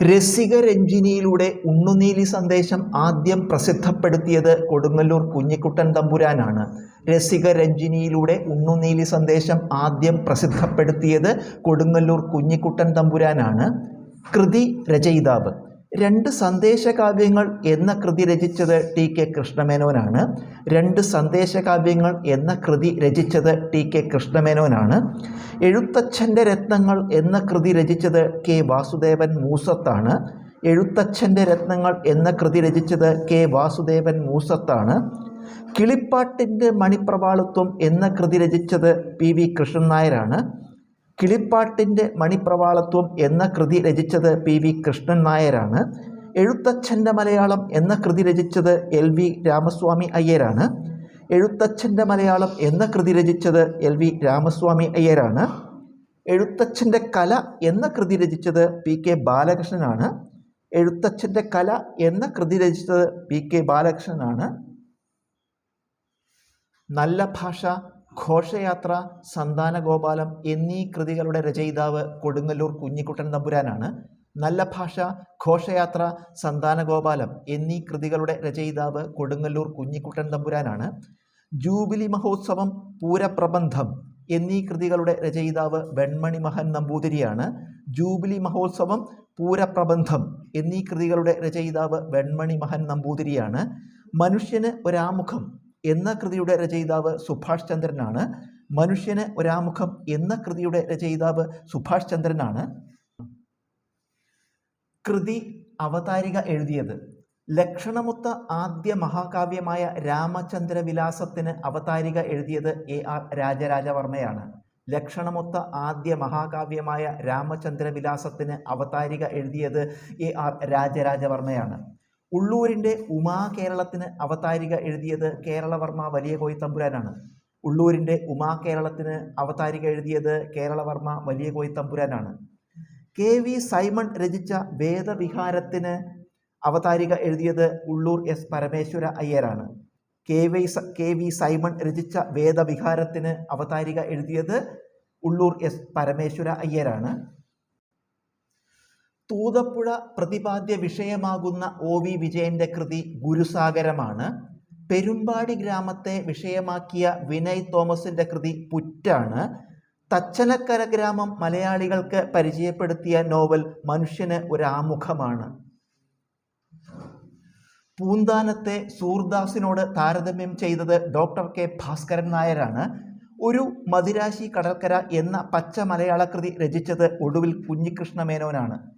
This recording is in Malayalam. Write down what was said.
രസികരഞ്ജിനിയിലൂടെ ഉണ്ണുനീലി സന്ദേശം ആദ്യം പ്രസിദ്ധപ്പെടുത്തിയത് കൊടുങ്ങല്ലൂർ കുഞ്ഞിക്കുട്ടൻ തമ്പുരാനാണ്. രസിക രസികരഞ്ജിനിയിലൂടെ ഉണ്ണുനീലി സന്ദേശം ആദ്യം പ്രസിദ്ധപ്പെടുത്തിയത് കൊടുങ്ങല്ലൂർ കുഞ്ഞിക്കുട്ടൻ തമ്പുരാനാണ്. കൃതി രചയിതാവ്. രണ്ട് സന്ദേശകാവ്യങ്ങൾ എന്ന കൃതി രചിച്ചത് ടി കെ കൃഷ്ണമേനോനാണ്. രണ്ട് സന്ദേശകാവ്യങ്ങൾ എന്ന കൃതി രചിച്ചത് ടി കെ കൃഷ്ണമേനോനാണ്. എഴുത്തച്ഛന്റെ രത്നങ്ങൾ എന്ന കൃതി രചിച്ചത് കെ വാസുദേവൻ മൂസത്താണ്. എഴുത്തച്ഛന്റെ രത്നങ്ങൾ എന്ന കൃതി രചിച്ചത് കെ വാസുദേവൻ മൂസത്താണ്. കിളിപ്പാട്ടിന്റെ മണിപ്രവാളത്വം എന്ന കൃതി രചിച്ചത് പി വി കൃഷ്ണൻ നായരാണ്. കിളിപ്പാട്ടിന്റെ മണിപ്രവാളത്വം എന്ന കൃതി രചിച്ചത് പി വി കൃഷ്ണൻ നായരാണ്. എഴുത്തച്ഛന്റെ മലയാളം എന്ന കൃതി രചിച്ചത് എൽ വി രാമസ്വാമി അയ്യരാണ്. എഴുത്തച്ഛന്റെ മലയാളം എന്ന കൃതി രചിച്ചത് എൽ വി രാമസ്വാമി അയ്യരാണ്. എഴുത്തച്ഛന്റെ കല എന്ന കൃതി രചിച്ചത് പി കെ ബാലകൃഷ്ണനാണ്. എഴുത്തച്ഛന്റെ കല എന്ന കൃതി രചിച്ചത് പി കെ ബാലകൃഷ്ണനാണ്. നല്ല ഭാഷ ഘോഷയാത്ര സന്താനഗോപാലം എന്നീ കൃതികളുടെ രചയിതാവ് കൊടുങ്ങല്ലൂർ കുഞ്ഞിക്കുട്ടൻ തമ്പുരാനാണ് നല്ല ഭാഷ ഘോഷയാത്ര സന്താനഗോപാലം എന്നീ കൃതികളുടെ രചയിതാവ് കൊടുങ്ങല്ലൂർ കുഞ്ഞിക്കുട്ടൻ തമ്പുരാനാണ് ജൂബിലി മഹോത്സവം പൂരപ്രബന്ധം എന്നീ കൃതികളുടെ രചയിതാവ് വെൺമണി മഹൻ നമ്പൂതിരിയാണ്. ജൂബിലി മഹോത്സവം പൂരപ്രബന്ധം എന്നീ കൃതികളുടെ രചയിതാവ് വെൺമണി മഹൻ നമ്പൂതിരിയാണ്. മനുഷ്യന് ഒരാമുഖം എന്ന കൃതിയുടെ രചയിതാവ് സുഭാഷ് ചന്ദ്രനാണ്. മനുഷ്യന് ഒരാമുഖം എന്ന കൃതിയുടെ രചയിതാവ് സുഭാഷ് ചന്ദ്രനാണ്. കൃതി അവതാരിക എഴുതിയത് ലക്ഷണമൊത്ത ആദ്യ മഹാകാവ്യമായ രാമചന്ദ്രവിലാസത്തിന് അവതാരിക എഴുതിയത് എ ആർ രാജരാജവർമ്മയാണ്. ലക്ഷണമൊത്ത ആദ്യ മഹാകാവ്യമായ രാമചന്ദ്രവിലാസത്തിന് അവതാരിക എഴുതിയത് എ ആർ രാജരാജവർമ്മയാണ്. ഉള്ളൂരിന്റെ ഉമാ കേരളത്തിന് അവതാരിക എഴുതിയത് കേരളവർമ്മ വലിയ കോയി തമ്പുരാനാണ്. ഉള്ളൂരിന്റെ ഉമാ കേരളത്തിന് അവതാരിക എഴുതിയത് കേരളവർമ്മ വലിയ കോയി തമ്പുരാനാണ്. കെ വി സൈമൺ രചിച്ച വേദവിഹാരത്തിന് അവതാരിക എഴുതിയത് Ulloor S Parameswara അയ്യരാണ്. K V K V Simon രചിച്ച വേദവിഹാരത്തിന് അവതാരിക എഴുതിയത് ഉള്ളൂർ എസ് പരമേശ്വര അയ്യരാണ്. തൂതപ്പുഴ പ്രതിപാദ്യ വിഷയമാകുന്ന ഒ വി വിജയന്റെ കൃതി ഗുരുസാഗരമാണ്. പെരുമ്പാടി ഗ്രാമത്തെ വിഷയമാക്കിയ വിനയ് തോമസിന്റെ കൃതി പുറ്റാണ്. തച്ചനക്കര ഗ്രാമം മലയാളികൾക്ക് പരിചയപ്പെടുത്തിയ നോവൽ മനുഷ്യന് ഒരാമുഖമാണ്. പൂന്താനത്തെ സൂർദാസിനോട് താരതമ്യം ചെയ്തത് ഡോക്ടർ കെ ഭാസ്കരൻ നായരാണ്. ഒരു മദിരാശി കടൽക്കര എന്ന പച്ച മലയാള കൃതി രചിച്ചത് ഒടുവിൽ കുഞ്ഞികൃഷ്ണ മേനോനാണ്.